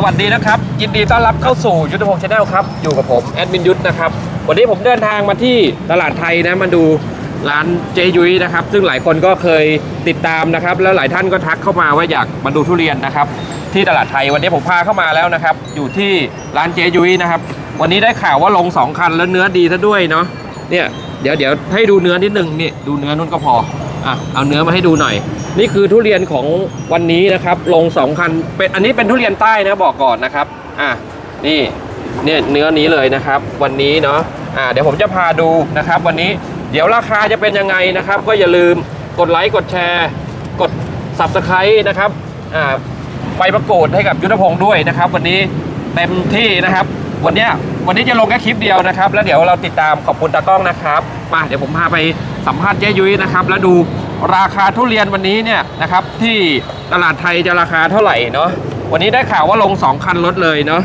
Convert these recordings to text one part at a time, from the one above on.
สวัสดีนะครับ ยินดีต้อนรับเข้าสู่ยุทธพงศ์ชาแนลครับ อยู่กับผมแอดมินยุทธนะครับ วันนี้ผมเดินทางมาที่ตลาดไทยนะมาดูร้านเจยุ้ยนะครับ ซึ่งหลายคนก็เคยติดตามนะครับ แล้วหลายท่านก็ทักเข้ามาว่าอยากมาดูทุเรียนนะครับ ที่ตลาดไทยวันนี้ผมพาเข้ามาแล้วนะครับ อยู่ที่ร้านเจยุ้ยนะครับ วันนี้ได้ข่าวว่าลงสองคันแล้วเนื้อดีซะด้วยเนาะเนี่ยเดี๋ยวเดี๋ยวให้ดูเนื้อนิดนึงนี่ดูเนื้อนุ่นก็พอ อะเอาเนื้อมาให้ดูหน่อย นี่คือทุเรียนของวันนี้นะครับ ลงสองคันเป็นอันนี้เป็นทุเรียนใต้นะบอกก่อนนะครับ อะนี่เนี่ยเนื้อนี้เลยนะครับ วันนี้เนาะอ่าเดี๋ยวผมจะพาดูนะครับ วันนี้เดี๋ยวราคาจะเป็นยังไงนะครับ ก็อย่าลืมกดไลค์กดแชร์ กด subscribe นะครับอ่าไปประกฏให้กับยุทธพงศ์ด้วยนะครับ วันนี้เต็มที่นะครับ วันเนี้ยวันนี้จะลงแค่คลิปเดียวนะครับ แล้วเดี๋ยวเราติดตามขอบคุณตากล้องนะครับมาเดี๋ยวผมพาไป สัมภาษณ์เจ๊ยุ้ยนะครับ แล้วดูราคาทุเรียนวันนี้เนี่ยนะครับ ที่ตลาดไทยจะราคาเท่าไหร่เนาะวันนี้ได้ข่าวว่าลง 2 คันรถเลยเนาะ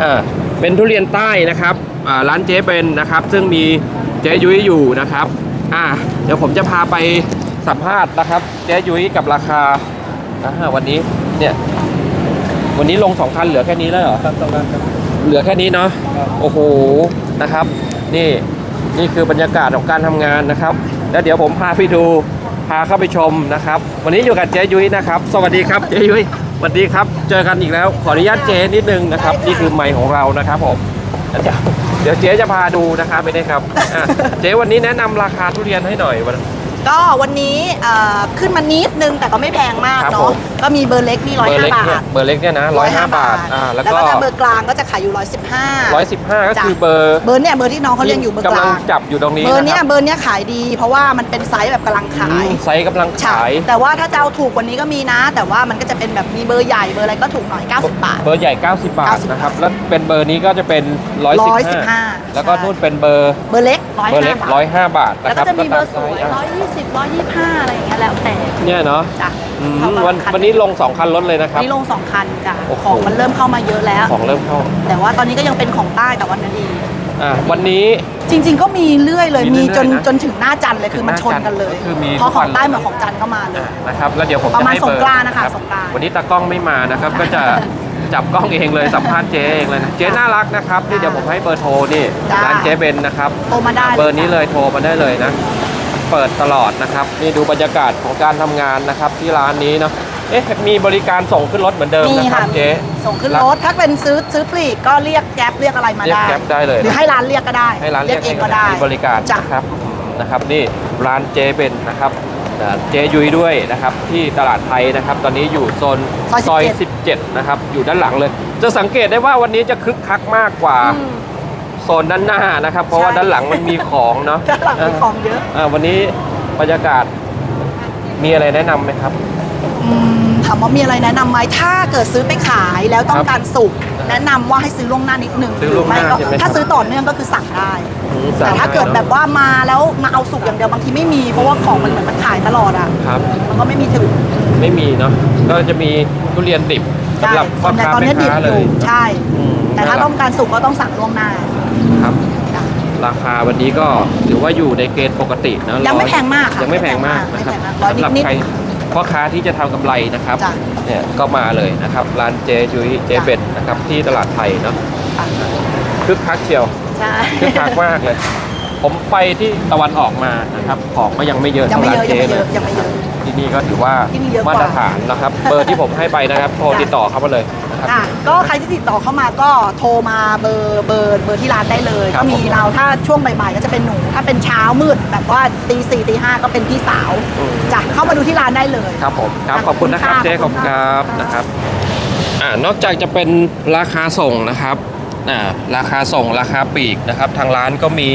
อ่าเป็นทุเรียนใต้นะครับอ่าร้านเจ๊เป็นนะครับ ซึ่งมีเจ๊ยุ้ยอยู่นะครับอ่าเดี๋ยวผมจะพาไปสัมภาษณ์นะครับ เจ๊ยุ้ยกับราคาอ่าวันนี้เนี่ยวันนี้ลงสองคันเหลือแค่นี้แล้วเหรอครับตรงนั้นครับเหลือแค่นี้เนาะโอ้โหนะครับ นี่ นี่คือบรรยากาศของการทำงานนะครับ แล้วเดี๋ยวผมพาพี่ดูพาเข้าไปชมนะครับ วันนี้อยู่กับเจ๊ยุ้ยนะครับ สวัสดีครับเจ๊ยุ้ยสวัสดีครับ เจอกันอีกแล้ว ขออนุญาตเจ๊นิดนึงนะครับ นี่คือไมค์ของเรานะครับผมเดี๋ยวเดี๋ยวเจ๊จะพาดูนะครับไม่ได้ครับเจ๊วันนี้แนะนำราคาทุเรียนให้หน่อยวัน ก็วันนี้เอ่อขึ้นมานิดนึงแต่ก็ไม่แพงมากครับผเนาะม ก็มีเบอร์เล็กนี่ร้อยเบอร์ห้าเล็กบาเนี่ยทเบอร์เล็กเนี่ยนะร้อยห้าบาทอ่าแล้วแล้วก็ก็จะเบอร์กลางก็จะขายอยู่ร้อยสิบห้า ร้อยสิบห้าก็คือเบอร์เบอร์เนี่ยเบอร์ที่น้องเขาเรียกอยู่เบอร์กกำลัลางงจับอยู่ตรงนี้เบอร์นะเนี้คยรับเบอร์เนี้ยขายดี เพราะว่ามันเป็นไซส์แบบกำลังขายอืมไซส์กำลังใช่ขาย แต่ว่าถ้าจะเอาถูกกว่านี้ก็มีนะ แต่ว่ามันก็จะเป็นแบบมีเบอร์ใหญ่เบอร์อะไรก็ถูกหน่อย 90 บาท เบอร์ใหญ่ 90 บาท90นะครับ แล้วเป็นเบอร์นี้ก็จะเป็น 115 115แล้วก็ใช่ นู่นเป็นเบอร์ เบอร์เล็ก ร้อยเบอร์เล็ห้ากบาท105บาทแล้วนะคก็รับจะมีเบอร์สตาวยไซส์ร้อยยี่สิบร้อยยี่ห้าอะไรอย่างเงี้ยแล้วแต่เนี่ยเนาะจ้ะอืมเข้ามาวันคันวันนี้ลง2คันรถเลยนะครับ นี่ลงสองคันจ้ะโอ้โห ของมันเริ่มเข้ามาเยอะแล้ว ของเริ่มเข้าแต่ว่าตอนนี้ก็ยังเป็นของใต้แต่วันนั้นดี อ่าวันนี้ จริง ๆ ก็มีเรื่อยเลยมีมีเรื่อยๆจนนะจนถึงหน้าจันทร์เลยคือมันชนกันเลยก็คือมีพอทุกขวัอนงใต้มาของจันทร์ก็มาเลย อ่านะครับแล้วเดี๋ยวผมประจะมาณให้เบอร์สงกรานต์นะคะรับสงกรานต์ วันนี้ตากล้องไม่มานะครับ ก็จะ จับกล้องเองเลยสัมภาษณ์เจ๊เองเลยนะเจ๊น่ารักนะครับนี่เดี๋ยวผมให้เบอร์โทรนี่จ้า ร้านเจ๊เบนนะครับโทรมาได้เบอร์นี้เลยโทรมาได้เลยนะ เปิดตลอดนะครับ นี่ดูบรรยากาศของการทำงานนะครับที่ร้านนี้เนาะเอ๊ะมีบริการส่งขึ้นรถเหมือนเดิมมีนะครัค่ะบเจ๊ ส่งขึ้นรถถ้าเป็นซื้อซื้อปลีกก็เรียกแก๊ปเรียกอะไรมาเรียกได้ แก๊ปได้เลยหรือให้ร้านเรียกก็ได้ให้ร้านเรียกเองก็ได้มีบริการจ้ะ นะครับนะครับนี่ร้านเจ๊เป็นนะครับอ่า เจ๊ยุ้ยด้วยนะครับที่ตลาดไทยนะครับ ตอนนี้อยู่โซนซอย17นะครับอยู่ด้านหลังเลย จะสังเกตได้ว่าวันนี้จะคึกคักมากกว่าอืมโซนด้านหน้านะครับ เพราะว่าใช่ด้านหลังมันมีของเนาะด้านหลังมีของเยอะาวันนี้บรรยากาศมีอะไรแนะนำไหมครับอืมถามว่ามีอะไรแนะนำไหมถ้าเกิดซื้อไปขายแล้วต้อครังบการสุก แนะนำว่าให้ซื้อล่วงหน้านิดนึงซื้อล่วงหน้าก็ใช่ไหมถ้าซื้อต่อเนื่องก็คือสั่งได้ อืมแต่ถ้าเกิดแบบว่ามาแล้วมาเอาสุกอย่างเดียวบางทีไม่มีเพราะว่าของมันเหมือนมันขายตลอดอะครับ มันก็ไม่มีถึงไม่มีเนาะก็จะมีทุเรียนดิบสำหรับพ่ส่อวนใหญ่ค้าตอนแม่นี้ดิบค้าอเลยู่ยใช่ อืมแต่ถ้าต้องการสุกก็ต้องสั่งล่วงหน้าครับ จ้ะ ราคาวันนี้ก็ถือว่าอยู่ในเกณฑ์ปกตินะยังไม่ร้อแพงมากค่ะยังไม่แพงมากไม่นะครับแพงมากร้อยสำหรับนิดๆ ใคร พ่อค้าที่จะทำกำไรนะครับจ้ะเนี่ยก็มาเลยนะครับ ร้านเจยุ้ยเจจ้ะเป็ดนะครับที่ตลาดไทยเนาะค่ะคึกคักเชียวใช่คึกคักมากเลย ผมไปที่ตะวันออกมานะครับของก็ยังไม่เยอะยังเท่าไม่ร้าเยนอะเจยังไม่เยเลยอะยังไม่เยอะที่นี่ก็ถือว่าที่นี่เยอะกว่ามาตรฐานนะครับ เบอร์ที่ผมให้ไปนะครับ โทรจ้ะติดต่อเข้ามาเลยนะ ครับค่ะก็ใครที่ติดต่อเข้ามาก็โทรมาเบอร์เบอร์เบอร์ที่ร้านได้เลย ครัก็บมีผมเราถ้าช่วงบ่ายๆก็จะเป็นหนู ถ้าเป็นเช้ามืดแบบว่าตีสี่ตีห้าก็เป็นพี่สาวอืมจ้ะเข้ามาดูที่ร้านได้เลย ครับผมครับขขออบบคุคุณณนะครับค่ะเจ๊ขขออบบคุคุณณคค่ะรับนะครับอ่านอกจากจะเป็นราคาส่งนะครับอ่าราคาส่งราคาปลีกนะครับ ทางร้านก็มี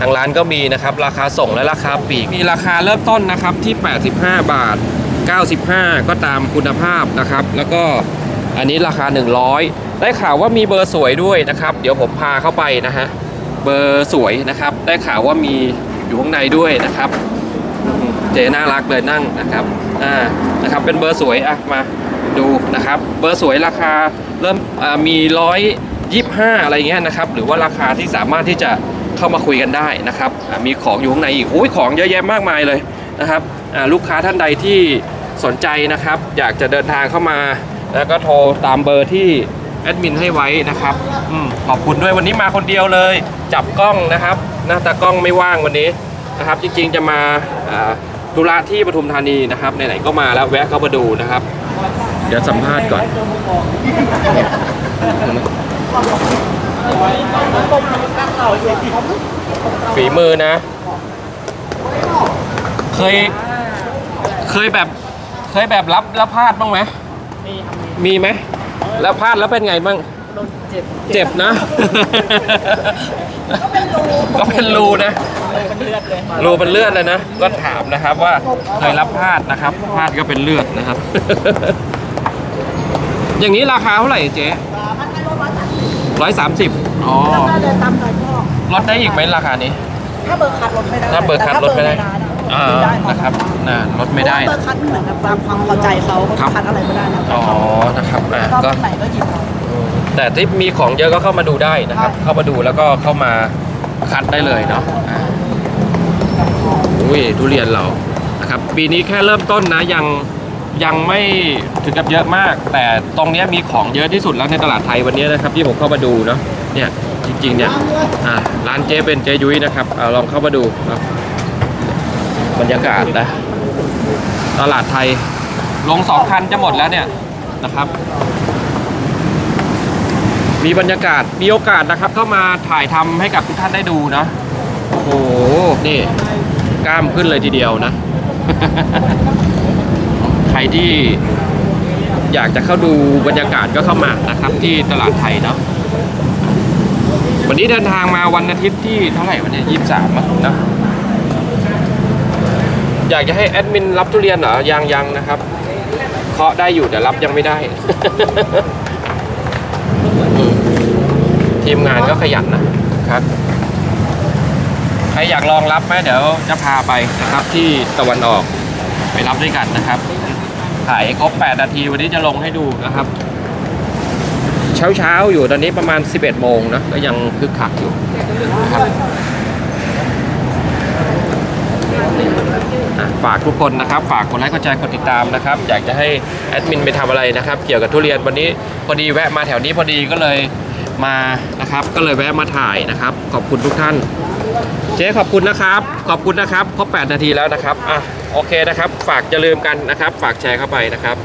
ทางร้านก็มีนะครับ ราคาส่งและราคาปลีกมีราคาเริ่มต้นนะครับที่ 85 บาท 95 ก็ตามคุณภาพนะครับ แล้วก็ อันนี้ราคา 100 ได้ข่าวว่ามีเบอร์สวยด้วยนะครับ เดี๋ยวผมพาเข้าไปนะฮะ เบอร์สวยนะครับ ได้ข่าวว่ามีอยู่ข้างในด้วยนะครับ เจน่ารักเลยนั่งนะครับ อ่า นะครับ เป็นเบอร์สวยอะมาดูนะครับ เบอร์สวยราคาเริ่มมีร้อยยี่ห้าอะไรเงี้ยนะครับ หรือว่าราคาที่สามารถที่จะเข้ามาคุยกันได้นะครับ มีของอยู่ข้างในอีกโอ้ยของเยอะแยะมากมายเลยนะครับ ลูกค้าท่านใดที่สนใจนะครับ อยากจะเดินทางเข้ามา แล้วก็โทรตามเบอร์ที่แอดมินให้ไว้นะครับอมขอบคุณด้วยวันนี้มาคนเดียวเลย จับกล้องนะครับ หน้าตากล้องไม่ว่างวันนี้นะครับ จริงๆจะมาธุระที่ปทุมธานีนะครับไหนๆก็มาแล้วแวะเข้ามาดูนะครับ เดี๋ยวสัมภาษณ์ก่อนฝีมือนะ เคย เคยแบบ เคยแบบรับแล้วพลาดบ้างไหม มีไหมแล้วพลาดแล้วเป็นไงบ้างเจ็บนะ ก็เป็นรูนะรูเป็นเลือดเลยนะ ก็ถามนะครับว่าเคยรับพลาดนะครับพลาดก็เป็นเลือดนะครับ อย่างนี้ราคาเท่าไหร่เจ๊ร้อยสามสิบอ๋อเดินตามหน่อยพ่อลดได้อีกไหมราคานี้ ถ้าเบอร์คัดลดไม่ได้ถ้าเบอร์คัดลดไม่ได้ อ่าได้นะครับน่าลดไม่ได้เพราะว่าเบอร์คัดเหมือนกับตามความพอใจเขาครับคัดอะไรไม่ได้นะอ๋อนะครับอ่าชอบก็ ที่ไหนก็หยิบเอา แต่ที่มีของเยอะก็เข้ามาดูได้นะครับใช่เข้ามาดูแล้วก็เข้ามาคัดได้เลยเนาะอ่าอุ้ยทุเรียนเรานะครับ ปีนี้แค่เริ่มต้นนะยังยังไม่ถึงกับเยอะมาก แต่ตรงเนี้ยมีของเยอะที่สุดแล้วในตลาดไทยวันนี้นะครับที่ผมเข้ามาดูเนาะเนี่ยจริงๆเนี่ยอ่าร้านเจ๊เป็นเจ๊ยุ้ยนะครับเอาลองเข้ามาดูเนาะ บรรยากาศนะ ตลาดไทย ลงสองคันจะหมดแล้วเนี่ยนะครับ มีบรรยากาศมีโอกาสนะครับ เข้ามาถ่ายทำให้กับทุกท่านได้ดูนะโอ้โหนี่กล้ามขึ้นเลยทีเดียวนะ ใครที่อยากจะเข้าดูบรรยากาศก็เข้ามานะครับ ที่ตลาดไทยเนาะวันนี้เดินทางมาวันอาทิตย์ที่เท่าไหร่วันนี้ยี่สิบสามนะ อยากจะให้แอดมินรับทุเรียนเหรอยังยังนะครับ เคาะได้อยู่แต่รับยังไม่ได้ ทีมงานก็ขยันนะครับ ใครอยากลองรับไหมเดี๋ยวจะพาไปนะครับ ที่ตะวันออกไปรับด้วยกันนะครับ ถ่ายครบ 8 นาทีวันนี้จะลงให้ดูนะครับ เช้าเช้าๆอยู่ตอนนี้ประมาณ 11 โมงนะก็ยังคึกคักอยู่นะครับ ฝากทุกคนนะครับ ฝากกดไลค์กดแชร์กดติดตามนะครับ อยากจะให้แอดมินไปทำอะไรนะครับ เกี่ยวกับทุเรียนวันนี้พอดีแวะมาแถวนี้พอดีก็เลยมานะครับ ก็เลยแวะมาถ่ายนะครับ ขอบคุณทุกท่าน เจ๊ขอบคุณนะครับ ขอบคุณนะครับครบ8นาทีแล้วนะครับอะโอเคนะครับ ฝากอย่าลืมกันนะครับ ฝากแชร์เข้าไปนะครับ